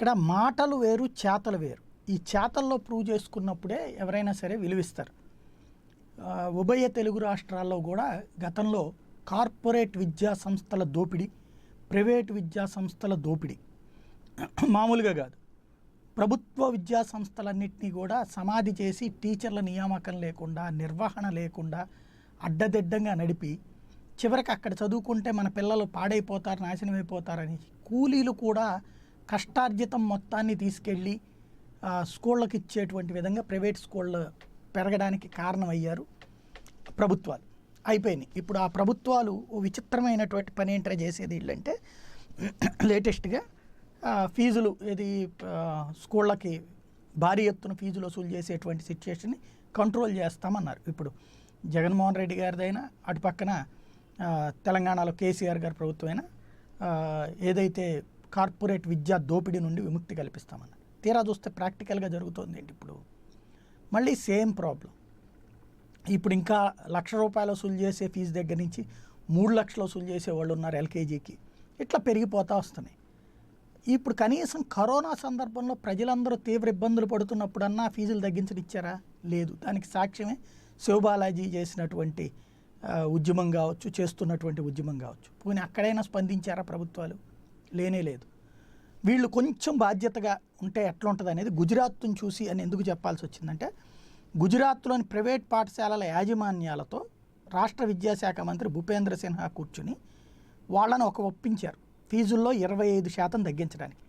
ఇక్కడ మాటలు వేరు చేతలు వేరు. ఈ చేతల్లో ప్రూవ్ చేసుకున్నప్పుడే ఎవరైనా సరే విలువిస్తారు. ఉభయ తెలుగు రాష్ట్రాల్లో కూడా గతంలో కార్పొరేట్ విద్యా సంస్థల దోపిడీ ప్రైవేట్ విద్యా సంస్థల దోపిడీ. మామూలుగా కాదు. ప్రభుత్వ విద్యా సంస్థలన్నింటినీ కూడా సమాధి చేసి టీచర్ల నియామకం లేకుండా నిర్వహణ లేకుండా అడ్డదిడ్డంగా నడిపి చివరికి అక్కడ చదువుకుంటే మన పిల్లలు పాడైపోతారు నాశనం కూలీలు కూడా కష్టార్జితం మొత్తాన్ని తీసుకెళ్ళి స్కూళ్ళకి ఇచ్చేటువంటి విధంగా ప్రైవేట్ స్కూళ్ళు పెరగడానికి కారణమయ్యారు ప్రభుత్వాలు. అయిపోయినాయి. ఇప్పుడు ఆ ప్రభుత్వాలు ఓ విచిత్రమైనటువంటి పని ఏంటో చేసేది వీళ్ళంటే లేటెస్ట్గా ఫీజులు ఇది స్కూళ్ళకి భారీ ఎత్తున ఫీజులు వసూలు చేసేటువంటి సిచ్యుయేషన్ని కంట్రోల్ చేస్తామన్నారు. ఇప్పుడు జగన్మోహన్ రెడ్డి గారిదైనా అటు పక్కన తెలంగాణలో కేసీఆర్ గారి ప్రభుత్వమైనా ఏదైతే కార్పొరేట్ విద్యా దోపిడీ నుండి విముక్తి కల్పిస్తామన్నారు. తీరా చూస్తే ప్రాక్టికల్గా జరుగుతుంది ఏంటి ఇప్పుడు? మళ్ళీ సేమ్ ప్రాబ్లం. ఇప్పుడు ఇంకా లక్ష రూపాయలు వసూలు చేసే ఫీజు దగ్గర నుంచి మూడు లక్షలు వసూలు చేసే వాళ్ళు ఉన్నారు ఎల్కేజీకి. ఇట్లా పెరిగిపోతూ వస్తున్నాయి. ఇప్పుడు కనీసం కరోనా సందర్భంలో ప్రజలందరూ తీవ్ర ఇబ్బందులు పడుతున్నప్పుడన్నా ఫీజులు తగ్గించడం ఇచ్చారా? లేదు. దానికి సాక్ష్యమే శివబాలాజీ చేసినటువంటి ఉద్యమం కావచ్చు చేస్తున్నటువంటి ఉద్యమం కావచ్చు. పోనీ అక్కడైనా స్పందించారా ప్రభుత్వాలు? లేనే లేదు. వీళ్ళు కొంచెం బాధ్యతగా ఉంటే ఎట్లా ఉంటుంది అనేది గుజరాత్ను చూసి అని ఎందుకు చెప్పాల్సి వచ్చిందంటే గుజరాత్లోని ప్రైవేట్ పాఠశాలల యాజమాన్యాలతో రాష్ట్ర విద్యాశాఖ మంత్రి భూపేంద్ర సిన్హా కూర్చుని వాళ్ళను ఒక ఒప్పించారు. ఫీజుల్లో ఇరవై ఐదు శాతం తగ్గించడానికి.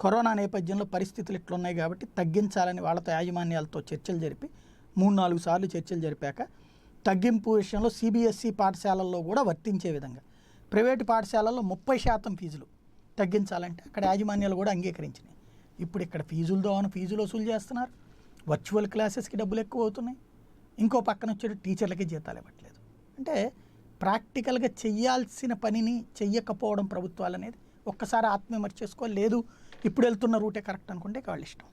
కరోనా నేపథ్యంలో పరిస్థితులు ఇట్లున్నాయి కాబట్టి తగ్గించాలని వాళ్ళతో యాజమాన్యాలతో చర్చలు జరిపి మూడు నాలుగు సార్లు చర్చలు జరిపాక తగ్గింపు విషయంలో సిబిఎస్ఈ పాఠశాలల్లో కూడా వర్తించే విధంగా. ప్రైవేటు పాఠశాలల్లో ముప్పై శాతం ఫీజులు తగ్గించాలంటే అక్కడ యాజమాన్యాలు కూడా అంగీకరించినాయి. ఇప్పుడు ఇక్కడ ఫీజులతో ఫీజులు వసూలు చేస్తున్నారు. వర్చువల్ క్లాసెస్కి డబ్బులు ఎక్కువ అవుతున్నాయి. ఇంకో పక్కన వచ్చే టీచర్లకి జీతాలు ఇవ్వట్లేదు. అంటే ప్రాక్టికల్గా చెయ్యాల్సిన పనిని చెయ్యకపోవడం ప్రభుత్వాలు అనేది ఒక్కసారి ఆత్మవిమర్శ లేదు ఇప్పుడు వెళ్తున్న రూటే కరెక్ట్ అనుకుంటే వాళ్ళ ఇష్టం.